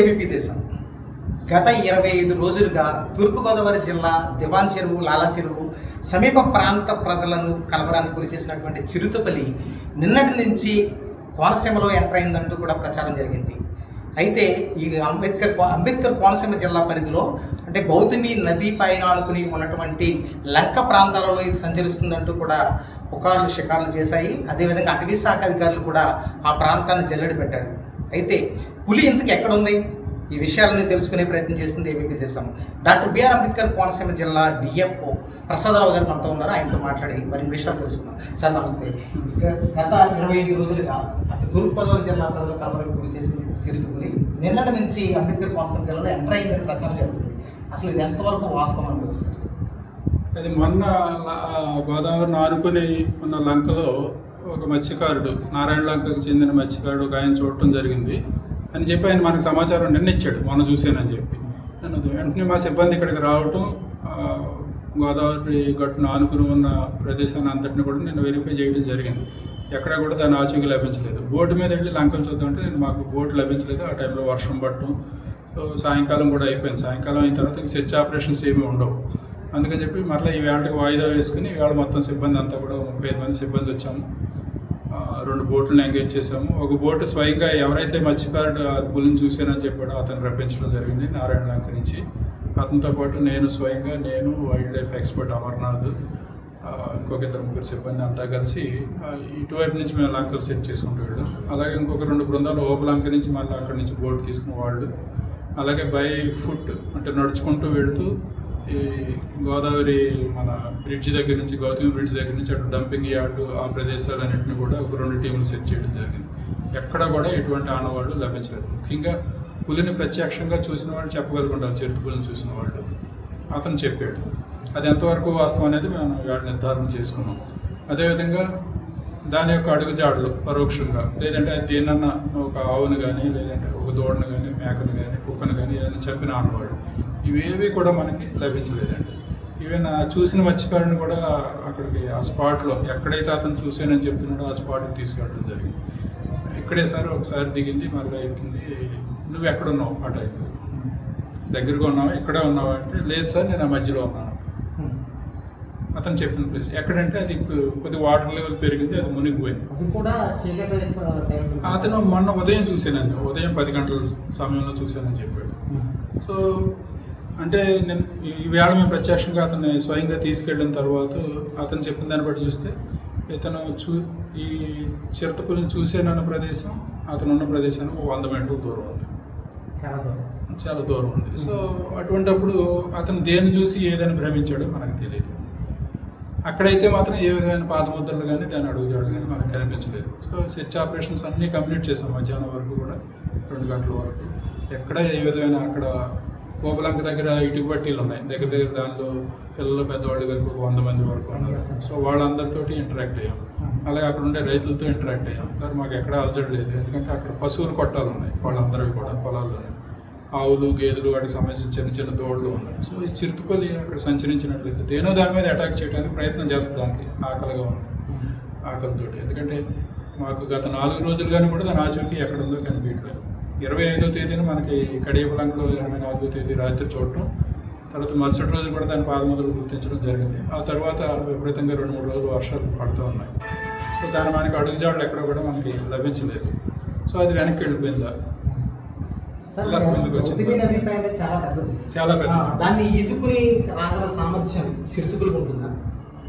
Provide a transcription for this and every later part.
ABP దేశం. గత ఇరవై ఐదు రోజులుగా తూర్పుగోదావరి జిల్లా దివాన్ చెరువు లాలా చెరువు సమీప ప్రాంత ప్రజలను కలవరానికి గురి చేసినటువంటి చిరుతపల్లి నిన్నటి నుంచి కోనసీమలో ఎంటర్ అయిందంటూ కూడా ప్రచారం జరిగింది. అయితే ఈ అంబేద్కర్ అంబేద్కర్ కోనసీమ జిల్లా పరిధిలో అంటే గౌతమి నది పైన ఆనుకుని ఉన్నటువంటి లంక ప్రాంతాలలో ఇది సంచరిస్తుందంటూ కూడా పుకార్లు షికార్లు చేశాయి. అదేవిధంగా అటవీ శాఖ అధికారులు కూడా ఆ ప్రాంతాన్ని జల్లెడ పెట్టారు. అయితే పులి ఇంతకు ఎక్కడ ఉంది? ఈ విషయాలని తెలుసుకునే ప్రయత్నం చేస్తుంది ఏబీపీ దేశం. డాక్టర్ బిఆర్ అంబేద్కర్ కోనసీమ జిల్లా డిఎఫ్ఓ ప్రసాదరావు గారు మనతో ఉన్నారు. ఆయనతో మాట్లాడి మరిన్ని విషయాలు తెలుసుకున్నాం సార్ నమస్తే. గత ఇరవై ఐదు రోజులుగా అటు తూర్పుగోదావరి జిల్లా ప్రజలు కలవరం గురి చేసింది చిరుతుకుని నిన్నటి నుంచి అంబేద్కర్ కోనసీమ జిల్లాలో ఎంటర్ అయిందని ప్రచారం జరుగుతుంది. అసలు ఇది ఎంతవరకు వాస్తవం అనుకోవచ్చు అది మొన్న గోదావరిని ఆనుకుని ఉన్న లంకలో ఒక మత్స్యకారుడు నారాయణ లంకకు చెందిన మత్స్యకారుడు ఒక ఆయన చూడటం జరిగింది. అని చెప్పి ఆయన మనకు సమాచారం నిన్న ఇచ్చాడు మొన్న చూశానని చెప్పి. నన్ను వెంటనే మా సిబ్బంది ఇక్కడికి రావటం గోదావరి గట్టును ఆనుకుని ఉన్న ప్రదేశాన్ని అంతటిని కూడా నేను వెరిఫై చేయడం జరిగింది. ఎక్కడ కూడా దాని ఆచూకీ లభించలేదు. బోటు మీద వెళ్ళి లంకలు చూద్దామంటే నేను మాకు బోటు లభించలేదు. ఆ టైంలో వర్షం పట్టడం సో సాయంకాలం కూడా అయిపోయింది. సాయంకాలం అయిన తర్వాత ఇంక సెర్చ్ ఆపరేషన్స్ ఏమీ ఉండవు. అందుకని చెప్పి మరలా ఈ వేళకి వాయిదా వేసుకుని ఇవాళ మొత్తం సిబ్బంది అంతా కూడా ముప్పై ఐదు మంది సిబ్బంది వచ్చాము. రెండు బోట్లను ఎంగేజ్ చేసాము ఒక బోటు స్వయంగా ఎవరైతే మత్స్యకారుడు ఆ పులిని చూశానని చెప్పాడో అతను రప్పించడం జరిగింది నారాయణ లంక నుంచి. అతనితో పాటు నేను స్వయంగా నేను వైల్డ్ లైఫ్ ఎక్స్పర్ట్ అమర్నాథ్ ఇంకొక ఇద్దరు ముగ్గురు సిబ్బంది అంతా కలిసి ఇటువైపు నుంచి మేము లంకలు సెట్ చేసుకుంటూ వెళ్ళాం. అలాగే ఇంకొక రెండు బృందాలు ఓపలంక నుంచి మళ్ళీ అక్కడి నుంచి బోట్ తీసుకున్న వాళ్ళు. అలాగే బై ఫుట్ అంటే నడుచుకుంటూ వెళ్తూ ఈ గోదావరి మన బ్రిడ్జ్ దగ్గర నుంచి గౌతమి బ్రిడ్జ్ దగ్గర నుంచి అటు డంపింగ్ యార్డు ఆ ప్రదేశాలన్నింటినీ కూడా ఒక రెండు టీములు సెట్ చేయడం జరిగింది. ఎక్కడ కూడా ఎటువంటి ఆనవాళ్ళు లభించలేదు. ముఖ్యంగా పులిని ప్రత్యక్షంగా చూసిన వాళ్ళు చెప్పగలుగుంటారు చెరుకు పులిని చూసిన వాళ్ళు. అతను చెప్పాడు. అది ఎంతవరకు వాస్తవం అనేది మేము వాటిని నిర్ధారణ చేసుకున్నాం. అదేవిధంగా దాని యొక్క అడుగుజాడలు పరోక్షంగా లేదంటే అది దేనన్నా ఒక ఆవును కానీ లేదంటే దూడను కానీ మేకను కానీ కుక్కను కానీ ఏదైనా చంపిన ఆడవాళ్ళు ఇవేవి కూడా మనకి లభించలేదండి. ఈవెన్ చూసిన మత్స్యకారుని కూడా అక్కడికి ఆ స్పాట్లో ఎక్కడైతే అతను చూసానని చెప్తున్నాడో ఆ స్పాట్కి తీసుకెళ్ళడం జరిగింది. ఇక్కడే సార్ ఒకసారి దిగింది మళ్ళీ ఎక్కింది. నువ్వు ఎక్కడున్నావు ఆ టైంలో? దగ్గరగా ఉన్నావా? ఇక్కడే ఉన్నావా అంటే లేదు సార్ నేను ఆ మధ్యలో ఉన్నాను. అతను చెప్పిన ప్లేస్ ఎక్కడంటే అది ఇప్పుడు కొద్ది వాటర్ లెవెల్ పెరిగింది అది మునిగిపోయింది. అది కూడా అతను మొన్న ఉదయం చూశానండి ఉదయం పది గంటల సమయంలో చూశానని చెప్పాడు. సో అంటే నేను ఈవేళ మేము ప్రత్యక్షంగా అతన్ని స్వయంగా తీసుకెళ్ళిన తర్వాత అతను చెప్పిన దాన్ని బట్టి చూస్తే ఇతను చూ ఈ చిరతపుల్ని చూసేనన్న ప్రదేశం అతను ఉన్న ప్రదేశానికి వంద మీటర్ల దూరం ఉంది. చాలా దూరం. చాలా దూరం ఉంది. సో అటువంటప్పుడు అతను దేన్ని చూసి ఏదని భ్రమించాడో మనకు తెలియదు. అక్కడైతే మాత్రం ఏ విధమైన పాదముద్రలు కానీ దాన్ని అడుగుజాడు కానీ మనకు కనిపించలేదు. సో సెర్చ్ ఆపరేషన్స్ అన్నీ కంప్లీట్ చేసాం మధ్యాహ్నం వరకు కూడా రెండు గంటల వరకు. ఎక్కడ ఏ విధమైన అక్కడ గోపలంక దగ్గర ఇటుకు పట్టీలు ఉన్నాయి. దగ్గర దగ్గర దానిలో పిల్లలు పెద్దవాళ్ళు కలిపి ఒక వంద మంది వరకు ఉన్నారు. సో వాళ్ళందరితోటి ఇంటరాక్ట్ అయ్యాం. అలాగే అక్కడ ఉండే రైతులతో ఇంటరాక్ట్ అయ్యాం. సార్ మాకు ఎక్కడ అలజడి లేదు. ఎందుకంటే అక్కడ పశువులు కొట్టాలు ఉన్నాయి వాళ్ళందరివి కూడా పొలాల్లోనే. ఆవులు గేదెలు వాటికి సంబంధించిన చిన్న చిన్న దోడులు ఉన్నాయి. సో ఈ చిరుతుపల్లి అక్కడ సంచరించినట్లయితే దేనో దాని మీద అటాక్ చేయడానికి ప్రయత్నం చేస్తుంది దానికి ఆకలిగా ఉంది. ఆకలితోటి. ఎందుకంటే మాకు గత నాలుగు రోజులుగానే కూడా దాని ఆచూకీ ఎక్కడ ఉందో కనిపించట్లేదు. ఇరవై ఐదో తేదీన మనకి కడియపలంకలో ఇరవై నాలుగో తేదీ రాత్రి చూడటం తర్వాత మరుసటి రోజు కూడా దాని పాదముద్రలు గుర్తించడం జరిగింది. ఆ తర్వాత విపరీతంగా రెండు మూడు రోజులు వర్షాలు పడుతూ ఉన్నాయి. సో దాని మనకి అడుగుజాడలు ఎక్కడ కూడా మనకి లభించలేదు. సో అది వెనక్కి వెళ్ళిపోయిందా సార్ ఇలా ముందుకు వచ్చింది. గౌతమి నది అంటే చాలా పెద్దది. దాన్ని ఎదుకుని రాగల సామర్థ్యం చిరుతుకులకు ఉంటుందా?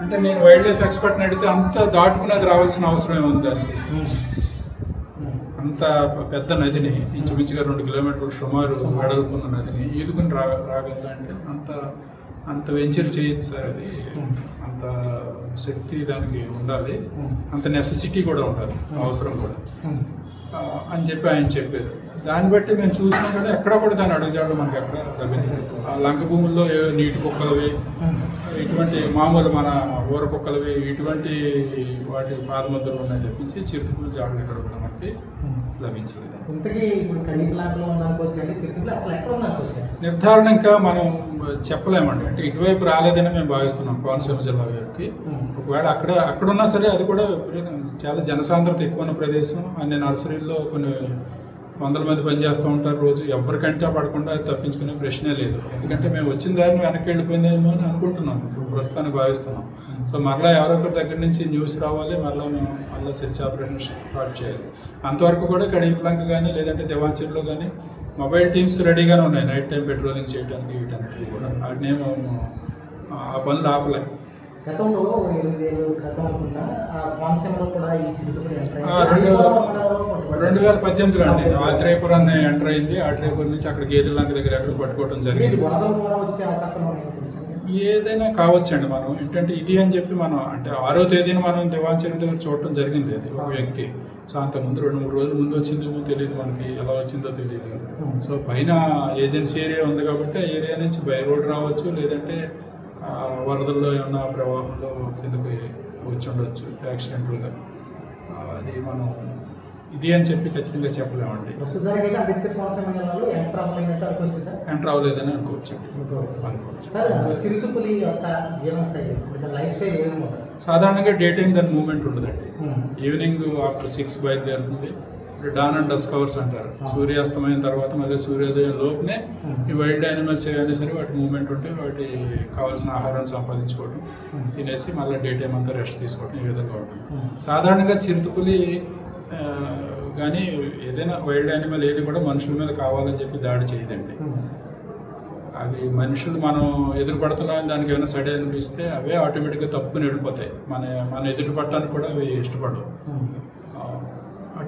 అంటే నేను వైల్డ్ లైఫ్ ఎక్స్పర్ట్ని అడిగితే అంత దాటుకునేది రావాల్సిన అవసరం ఏముంది దానికి? అంత పెద్ద నదిని ఇంచుమించుగా రెండు కిలోమీటర్లు సుమారు వెడల్పున్న నదిని ఈదుకుని రా రాగలదా అంటే అంత అంత వెంచర్ చేయదు సార్ అది. అంత శక్తి దానికి ఉండాలి. అంత నెసెసిటీ కూడా ఉండాలి. అవసరం కూడా. అని చెప్పి ఆయన చెప్పారు. దాన్ని బట్టి మేము చూసినాం కదా ఎక్కడ కూడా దాన్ని అడుగుజాడు మనకి ఎక్కడ లభించలేదు. ఆ లంక భూముల్లో నీటి కుక్కలవి ఇటువంటి మామూలు మన ఊర కుక్కలవి ఇటువంటి వాటి పాదముద్రలు ఉన్నాయి తప్పించి చిరుతపులు జాడలు ఎక్కడ కూడా మనకి లభించలేదు ఇంతకీ ఇప్పుడు కరీంలాట్లో ఉందనుకోవచ్చు అండి చిరుతుకులు అసలు ఎక్కడ నిర్ధారణ ఇంకా మనం చెప్పలేమండి. అంటే ఇటువైపు రాలేదని మేము భావిస్తున్నాం కోనసీమ జిల్లా వైపుకి. ఒకవేళ అక్కడ అక్కడ ఉన్నా సరే అది కూడా చాలా జనసాంద్రత ఎక్కువ ఉన్న ప్రదేశం. అన్ని నర్సరీల్లో కొన్ని వందల మంది పనిచేస్తూ ఉంటారు రోజు. ఎవరికంటే పడకుండా అది తప్పించుకునే ప్రశ్నే లేదు. ఎందుకంటే మేము వచ్చిన దారిని వెనక్కి వెళ్ళిపోయిందేమో అని అనుకుంటున్నాం. ఇప్పుడు ప్రస్తుతానికి భావిస్తున్నాం. సో మరలా ఎవరో ఒకరి దగ్గర నుంచి న్యూస్ రావాలి మరలా మేము మళ్ళీ సెర్చ్ ఆపరేషన్ స్టార్ట్ చేయాలి. అంతవరకు కూడా ఇక్కడ కానీ లేదంటే దేవాంచర్లో కానీ మొబైల్ టీమ్స్ రెడీగానే ఉన్నాయి. నైట్ టైం పెట్రోలింగ్ చేయడానికి వీటన్నిటికీ కూడా. వాటినేమో ఆ పనులు ఆపలే. గతంలో క్రితం అనుకుంటా ఆ కోనసీమలో కూడా ఈ రెండు వేల పద్దెనిమిదిలో అండి. ఆత్రేయపురాన్ని ఎంటర్ అయింది. ఆత్రేయపురం నుంచి అక్కడ గేదెలంక దగ్గర ఎక్కడ పట్టుకోవడం జరిగింది. వరదల ద్వారా వచ్చే అవకాశం. ఏదైనా కావచ్చండి మనం. ఏంటంటే ఇది అని చెప్పి మనం అంటే ఆరో తేదీన మనం దివాంచరి దగ్గర చూడటం జరిగింది అది ఒక వ్యక్తి. సో అంతకుముందు రెండు మూడు రోజుల ముందు వచ్చిందేమో తెలియదు మనకి ఎలా వచ్చిందో తెలియదు సో పైన ఏజెన్సీ ఏరియా ఉంది కాబట్టి ఆ ఏరియా నుంచి బై రోడ్ రావచ్చు లేదంటే వరదల్లో ఏమన్నా ప్రవాహంలో కిందకి వచ్చి ఉండొచ్చు యాక్సిడెంట్లుగా అది మనం ఇది అని చెప్పి ఖచ్చితంగా చెప్పలేమండి. ప్రస్తుతానికి అయితే అంబేద్కర్ కోనసీమ జిల్లాలో ఎంటర్ అవ్వలేనట్టు అనుకోవచ్చు సార్. ఎంటర్ అవ్వలేదని అనుకోవచ్చు. అనుకోవచ్చు. సార్ చిరుతపులి యొక్క జీవనశైలి అంటే లైఫ్ స్టైల్ సాధారణంగా డే టైం దాని మూమెంట్ ఉండదండి. ఈవినింగ్ ఆఫ్టర్ సిక్స్ బయలుదేరుతుంది. డాన్ అండ్ డస్క్ అవర్స్ అంటారు ఆ. సూర్యాస్తమయం తర్వాత మళ్ళీ సూర్యోదయం లోపునే. ఈ వైల్డ్ యానిమల్స్ ఏవైనా సరే వాటి మూమెంట్ ఉంటే వాటి కావాల్సిన ఆహారాన్ని సంపాదించుకోవడం. తినేసి మళ్ళీ డే టైం అంతా రెస్ట్ తీసుకోవడం ఈ విధంగా ఉంటుంది. సాధారణంగా చిరుతపులి కానీ ఏదైనా వైల్డ్ యానిమల్ ఏది కూడా మనుషుల మీద కావాలని చెప్పి దాడి చేయదండి. అవి మనుషులు మనం ఎదురు పడుతున్నాం దానికి ఏమైనా సడే అనిపిస్తే అవే ఆటోమేటిక్గా తప్పుకుని వెళ్ళిపోతాయి మన మన ఎదురు పడటానికి కూడా అవి ఇష్టపడవు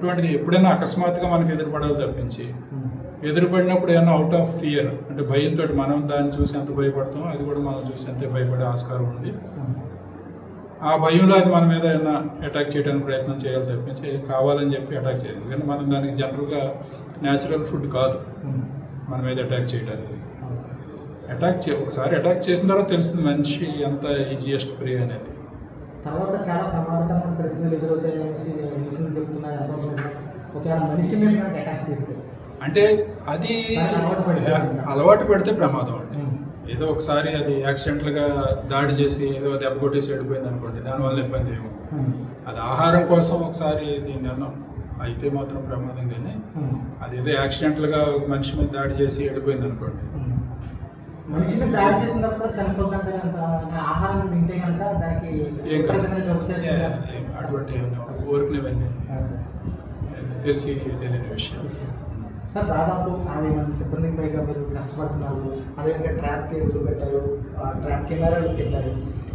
అటువంటిది ఎప్పుడైనా అకస్మాత్తుగా మనకి ఎదురుపడాలి తప్పించి ఉమ్. ఎదురుపడినప్పుడు ఏమైనా అవుట్ ఆఫ్ ఫియర్ అంటే భయంతో మనం దాన్ని చూసి ఎంత భయపడతామో అది కూడా మనం చూసి అంతే భయపడే ఆస్కారం ఉంది ఉమ్. ఆ భయంలో అది మన మీద ఏమైనా అటాక్ చేయడానికి ప్రయత్నం చేయాలి తప్పించి కావాలని చెప్పి అటాక్ చేయదు ఎందుకంటే మనం దానికి జనరల్గా న్యాచురల్ ఫుడ్ కాదు ఉమ్. మన మీద అటాక్ చేయడానికి. అటాక్ చే ఒకసారి అటాక్ చేసిన తర్వాత తెలుస్తుంది మనిషి ఎంత ఈజియెస్ట్ ప్రే అనేది తర్వాత చాలా ప్రమాదకరమైన పరిస్థితులు ఎదురవుతాయి అనేసి నిపుణులు చెప్తున్నారు. ఒకవేళ మనిషి మీద కనుక అటాక్ చేస్తే అంటే అది అలవాటు పడితే అలవాటు పెడితే ప్రమాదం అండి. ఏదో ఒకసారి అది యాక్సిడెంట్లుగా దాడి చేసి ఏదో దెబ్బ కొట్టేసి వెళ్ళిపోయింది అనుకోండి దానివల్ల ఇబ్బంది ఏమో. అది ఆహారం కోసం ఒకసారి దీన్ని అన్నం అయితే మాత్రం ప్రమాదం కానీ. అది ఏదో యాక్సిడెంట్లుగా మనిషి మీద దాడి చేసి వెళ్ళిపోయింది అనుకోండి. మనిషి మీద దాడి చేసిన తర్వాత కూడా చనిపోద్దంటే అంత ఆహారం తింటే కనుక దానికి అటువంటి సార్. తెలిసి తెలియని విషయం. సార్ దాదాపు అరవై మంది సిబ్బందికి పైగా మీరు కష్టపడుతున్నారు. అదేవిధంగా ట్రాప్ కేసులు పెట్టారు ట్రాప్ కెమెరాలు పెట్టారు.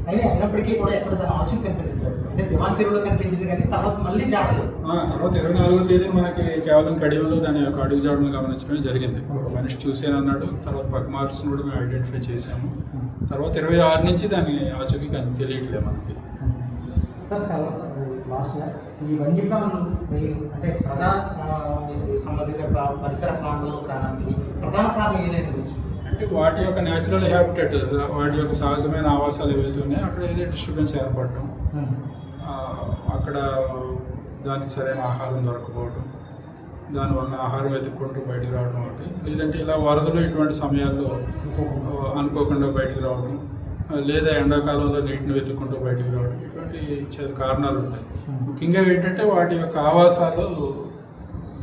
అయినా అయినప్పటికీ కూడా ఎక్కడ దాని ఆచూ కనిపించలేదు అంటే దివాన్ చెరువులో కనిపించింది కానీ తర్వాత మళ్ళీ జాడలేదు ఆ, తర్వాత ఇరవై నాలుగో తేదీ మనకి కేవలం కడియంలో దాని యొక్క అడుగు జాడను గమనించడమే జరిగింది. ఒక మనిషి చూసానన్నాడు తర్వాత పక్క మార్క్స్ని కూడా మేము ఐడెంటిఫై చేసాము తర్వాత ఇరవై ఆరు నుంచి దాని ఆచూకీ కానీ తెలియట్లేదు మనకి. సార్ చాలా సార్. లాస్ట్గా ఈ వన్యప్రాణులు మెయిన్ అంటే ప్రజా సంబంధిత ప్ర- పరిసర ప్రాంతాలకు రావడానికి ప్రధాన కారణం ఏదైనా అంటే వాటి యొక్క న్యాచురల్ హ్యాబిటెట్ వాటి యొక్క సహజమైన ఆవాసాలు ఏవైతే ఉన్నాయో అక్కడ ఏదో డిస్టర్బెన్స్ ఏర్పడటం అక్కడ దానికి సరైన ఆహారం దొరకపోవడం దానివల్ల ఆహారం వెతుక్కుంటూ బయటకు రావడం ఒకటి. లేదంటే ఇలా వరదలు ఇటువంటి సమయాల్లో అనుకోకుండా బయటకు రావడం లేదా ఎండాకాలంలో నీటిని వెతుక్కుంటూ బయటకు రావడం ఇటువంటి కారణాలు ఉంటాయి. ముఖ్యంగా ఏంటంటే వాటి యొక్క ఆవాసాలు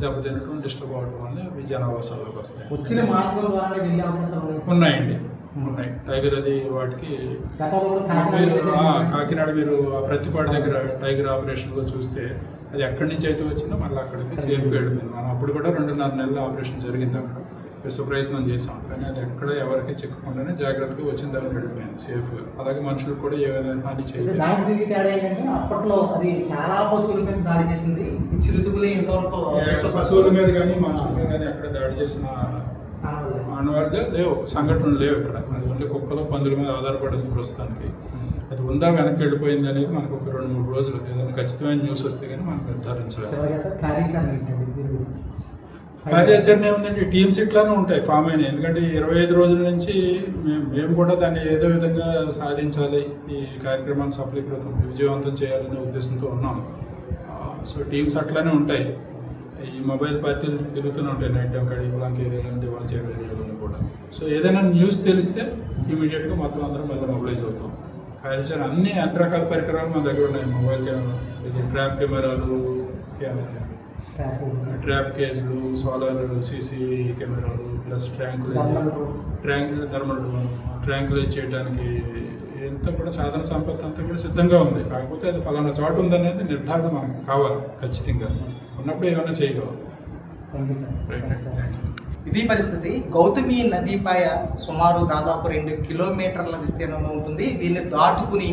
దెబ్బతినడం డిస్టర్బ్ అవడం వల్ల అవి జనావాసాల్లోకి వస్తాయి. వచ్చిన మార్గం ద్వారానే వెళ్ళే అవకాశాలు. ఉన్నాయండి. ఉన్నాయి. టైగర్ అది వాటికి కాకినాడ మీరు, ఆ ప్రతిపాడు దగ్గర టైగర్ ఆపరేషన్లో చూస్తే అది ఎక్కడి నుంచి అయితే వచ్చిందో మళ్ళీ అక్కడికి సేఫ్గా వెళ్ళిపోయింది. మనం అప్పుడు కూడా రెండున్నర నెలల ఆపరేషన్ జరిగింది అక్కడ విశ్వ ప్రయత్నం చేసాం కానీ అది ఎక్కడ ఎవరికి చిక్కకుండానే జాగ్రత్తగా వచ్చిన దాకా వెళ్ళిపోయింది సేఫ్గా అలాగే మనుషులకు కూడా ఏ విధంగా హాని చేయలేదు. దానికి తేడా ఏంటంటే అప్పట్లో అది చాలా పశువుల మీద దాడి చేసింది. చిరుతుకులు ఇంతవరకు ఏ పశువుల మీద కానీ మనుషుల మీద కానీ ఎక్కడ దాడి చేసిన ఆనవాళ్ళు. లేవు. సంఘటనలు లేవు ఇక్కడ. అది ఓన్లీ కుక్కలు పందుల మీద ఆధారపడింది ప్రస్తుతానికి. అది ఉందా వెనక్కి వెళ్ళిపోయింది అనేది మనకు ఒక రెండు మూడు రోజులు. ఏదైనా ఖచ్చితమైన న్యూస్ వస్తే కానీ మనం నిర్ధారించలేదు సార్ కార్యాచరణ ఏంటండి ఏముందండి టీమ్స్ ఇట్లానే ఉంటాయి ఫామ్ అయినాయి. ఎందుకంటే ఇరవై ఐదు రోజుల నుంచి మేము మేము కూడా దాన్ని ఏదో విధంగా సాధించాలి. ఈ కార్యక్రమాన్ని సఫలీకృతం విజయవంతం చేయాలనే ఉద్దేశంతో ఉన్నాం. సో టీమ్స్ అట్లానే ఉంటాయి. ఈ మొబైల్ పార్టీలు తిరుగుతూనే ఉంటాయి. నైట్ టైం కడి బ్లాంక్ ఏరియాలో దివాంచేర్ ఏరియాలోని కూడా. సో ఏదైనా న్యూస్ తెలిస్తే ఇమీడియట్గా మొత్తం అందరం మళ్ళీ మొబిలైజ్ అవుతాం. కార్యాచరణ అన్ని అన్ని రకాల పరికరాలు మన దగ్గర ఉన్నాయి. మొబైల్ కెమెరా ఇది ట్రాప్ కెమెరాలు కెమెరా. ట్రాప్ కేసులు సోలార్ సీసీ కెమెరాలు ప్లస్ ట్యాంకులు. ట్యాంక్ థర్మల్ ట్యాంకులు చేయడానికి ఎంత కూడా సాధన సంపత్తి అంతా కూడా సిద్ధంగా ఉంది. కాకపోతే అది ఫలానా చోటు ఉందనేది నిర్ధారణ మనకు కావాలి ఖచ్చితంగా. ఉన్నప్పుడు ఏమైనా చేయగలం. ఇది పరిస్థితి గౌతమి నదీపాయ సుమారు దాదాపు రెండు కిలోమీటర్ల విస్తీర్ణంలో ఉంటుంది. దీన్ని దాటుకుని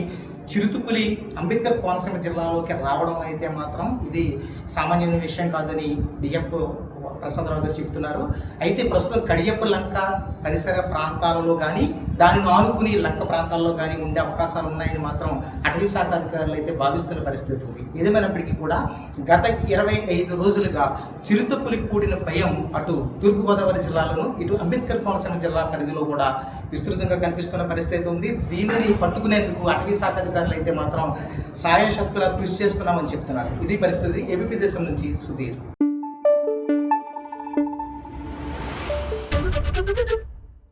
చిరుతుపులి అంబేద్కర్ కోనసీమ జిల్లాలోకి రావడం అయితే మాత్రం ఇది సామాన్యమైన విషయం కాదని డిఎఫ్ ప్రసాదరావు గారు చెప్తున్నారు అయితే ప్రస్తుతం కడియప్ప లంక పరిసర ప్రాంతాలలో కానీ దానిని ఆనుకుని లంక ప్రాంతాల్లో కానీ ఉండే అవకాశాలు ఉన్నాయని మాత్రం అటవీ శాఖ అధికారులు అయితే భావిస్తున్న పరిస్థితి ఉంది. ఏదేమైనప్పటికీ కూడా గత ఇరవై ఐదు రోజులుగా చిరుతపులి కూడిన భయం అటు తూర్పుగోదావరి జిల్లాలోను ఇటు అంబేద్కర్ కోనసీమ జిల్లా పరిధిలో కూడా విస్తృతంగా కనిపిస్తున్న పరిస్థితి ఉంది. దీనిని పట్టుకునేందుకు అటవీ శాఖ అధికారులు అయితే మాత్రం సాయశక్తుల కృషి చేస్తున్నామని చెప్తున్నారు. ఇది పరిస్థితి ఏబీపీ దేశం నుంచి సుధీర్.